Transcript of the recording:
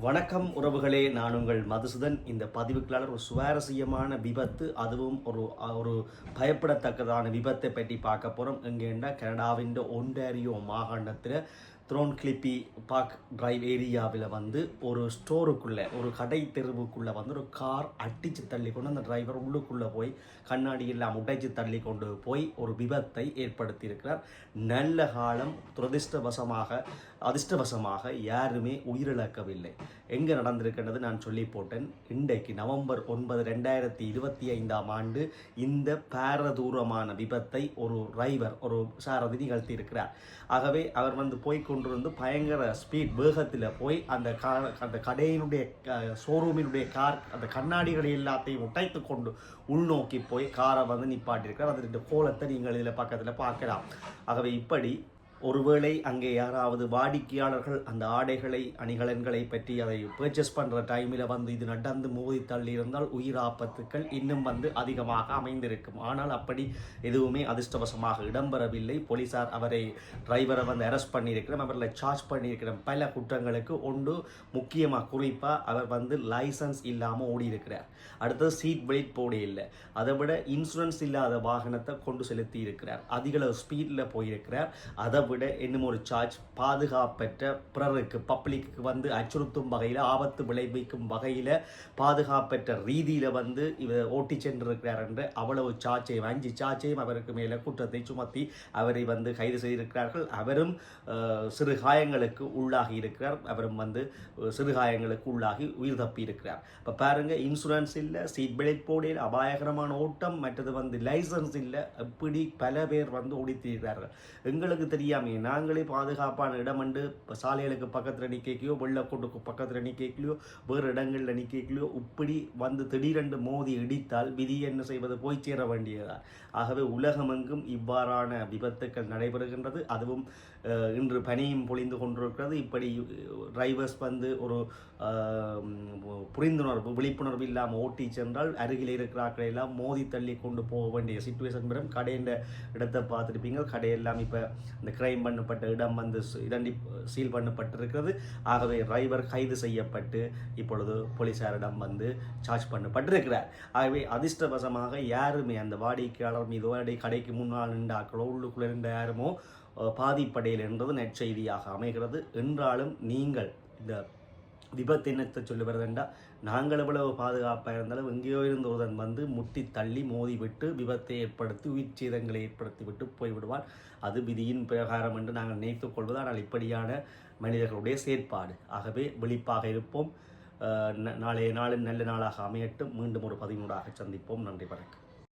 வணக்கம் உறவுகளே நான் உங்கள் மதுசூதன். இந்த பதிவுகளால் ஒரு சுவாரஸ்யமான விபத்து அதுவும் ஒரு ஒரு பயப்படத்தக்கதான விபத்தை பற்றி பார்க்க போகிறோம் எங்கேன்னா கனடாவின் ஒன்டாரியோ மாகாணத்தில் த்ரோன் கிளிப்பி பார்க் ட்ரைவ் ஏரியாவில் வந்து ஒரு ஸ்டோருக்குள்ளே ஒரு கடை தெருவுக்குள்ளே வந்து ஒரு கார் அடித்து தள்ளி கொண்டு அந்த டிரைவர் உள்ளுக்குள்ளே போய் கண்ணாடி எல்லாம் உடைச்சு தள்ளி கொண்டு போய் ஒரு விபத்தை ஏற்படுத்தியிருக்கிறார். நல்ல காலம் துரதிர்ஷ்டவசமாக அதிர்ஷ்டவசமாக யாருமே உயிரிழக்கவில்லை. எங்கே நடந்திருக்கின்றது நான் சொல்லி போட்டேன். இன்றைக்கு நவம்பர் ஒன்பது ரெண்டாயிரத்தி இருபத்தி ஐந்தாம் ஆண்டு இந்த பாரதூரமான விபத்தை ஒரு டிரைவர் ஒரு சாரதி நிகழ்த்தியிருக்கிறார். ஆகவே அவர் வந்து போய்கொண்டு கொண்டிருந்து பயங்கர ஸ்பீட் வேகத்தில் போய் அந்த கா அந்த கடையினுடைய ஷோரூமினுடைய கார் அந்த கண்ணாடிகளை எல்லாத்தையும் உடைத்து கொண்டு உள்நோக்கி போய் காரை வந்து நிப்பாட்டியிருக்கிறார். அதனுடைய கோலத்தை நீங்கள் இதில் பக்கத்தில் பார்க்கலாம். ஆகவே இப்படி ஒருவேளை அங்கே யாராவது வாடிக்கையாளர்கள் அந்த ஆடைகளை அணிகலன்களை பற்றி அதை பர்ச்சேஸ் பண்ணுற டைமில் வந்து இது நடந்து மோதி தள்ளி இருந்தால் உயிர் ஆபத்துக்கள் இன்னும் வந்து அதிகமாக அமைந்திருக்கும். ஆனால் அப்படி எதுவுமே அதிர்ஷ்டவசமாக இடம்பெறவில்லை. போலீசார் அவரை டிரைவரை வந்து அரெஸ்ட் பண்ணியிருக்கிறோம் அவர்களை சார்ஜ் பண்ணியிருக்கிறோம் பல குற்றங்களுக்கு ஒன்று முக்கியமாக குறிப்பாக அவர் வந்து லைசன்ஸ் இல்லாமல் ஓடி இருக்கிறார் அடுத்தது சீட் பெல்ட் போட இல்லை. அதை விட இன்சூரன்ஸ் இல்லாத வாகனத்தை கொண்டு செலுத்தி இருக்கிறார் அதிகளவு ஸ்பீடில் போயிருக்கிறார். அதை விட இன்னும் ஒரு சார்ஜ் பாதுகாப்பற்ற பிறருக்கு பப்ளிக்கு வந்து அச்சுறுத்தும் வகையில் ஆபத்து விளைவிக்கும் வகையில் பாதுகாப்பற்ற ரீதியில் வந்து இவர் ஓட்டி சென்றிருக்கிறார் என்று அவ்வளவு சார்ஜையும் அஞ்சு சார்ஜையும் அவருக்கு மேலே குற்றத்தை சுமத்தி அவரை வந்து கைது செய்திருக்கிறார்கள். அவரும் சிறு காயங்களுக்கு உள்ளாகி இருக்கிறார். அவரும் வந்து சிறு காயங்களுக்கு உள்ளாகி உயிர் தப்பி இருக்கிறார் இப்போ பாருங்கள் இன்சூரன்ஸ் இல்லை சீட் பெல்ட் போடையில் அபாயகரமான ஓட்டம் மற்றது வந்து லைசன்ஸ் இல்லை இப்படி பல பேர் வந்து ஓடித்திருக்கிறார்கள். எங்களுக்கு தெரியாமல் எல்லாமே நாங்களே பாதுகாப்பான இடம் வந்து இப்போ சாலைகளுக்கு பக்கத்தில் நிற்கலையோ வெள்ளக்கூட்டுக்கு பக்கத்தில் நிற்கலையோ வேறு இடங்களில் நிற்கலையோ இப்படி வந்து திடீரென்று மோதி இடித்தால் விதி என்ன செய்வது? போய் சேர வேண்டியதா? ஆகவே உலகமெங்கும் இவ்வாறான விபத்துக்கள் நடைபெறுகின்றது. அதுவும் இன்று பனியும் பொழிந்து கொண்டிருக்கிறது. இப்படி டிரைவர்ஸ் வந்து ஒரு புரிந்துணர்வு விழிப்புணர்வு இல்லாமல் ஓட்டி சென்றால் அருகில் இருக்கிறாக்களை எல்லாம் மோதி தள்ளி கொண்டு போக வேண்டிய சுச்சுவேஷன் வரும் கடையின் இடத்தை பார்த்துருப்பீங்க. கடையெல்லாம் இப்போ இந்த கிரைம் பண்ணப்பட்ட இடம் வந்து இடண்டி சீல் பண்ணப்பட்டிருக்கிறது. ஆகவே டிரைவர் கைது செய்யப்பட்டு இப்பொழுது போலீசாரிடம் வந்து சார்ஜ் பண்ணப்பட்டிருக்கிறார். ஆகவே அதிர்ஷ்டவசமாக யாருமே அந்த வாடிக்கையாளர் மீது வாடி கடைக்கு முன்னால் நின்றாக்களோ உள்ளுக்குள்ளே நின்ற யாருமோ பாதிப்படையில் என்றது நெற்செய்தியாக அமைகிறது. என்றாலும் நீங்கள் இந்த விபத்து என்னத்தை சொல்லுவதுண்டா? நாங்கள் எவ்வளவு பாதுகாப்பாக இருந்தாலும் எங்கேயோ இருந்த ஒருவன் வந்து முட்டி தள்ளி மோதி விட்டு விபத்தை ஏற்படுத்தி உயிர் சேதங்களை ஏற்படுத்தி விட்டு போய்விடுவார் அது விதியின் பிரகாரம் என்று நாங்கள் நினைத்துக் கொள்வது. ஆனால் இப்படியான மனிதர்களுடைய செயற்பாடு. ஆகவே விழிப்பாக இருப்போம். ந- நாளைய நாளின் நல்ல நாளாக அமையட்டும். மீண்டும் ஒரு பதிமூடாக சந்திப்போம். நன்றி வணக்கம்.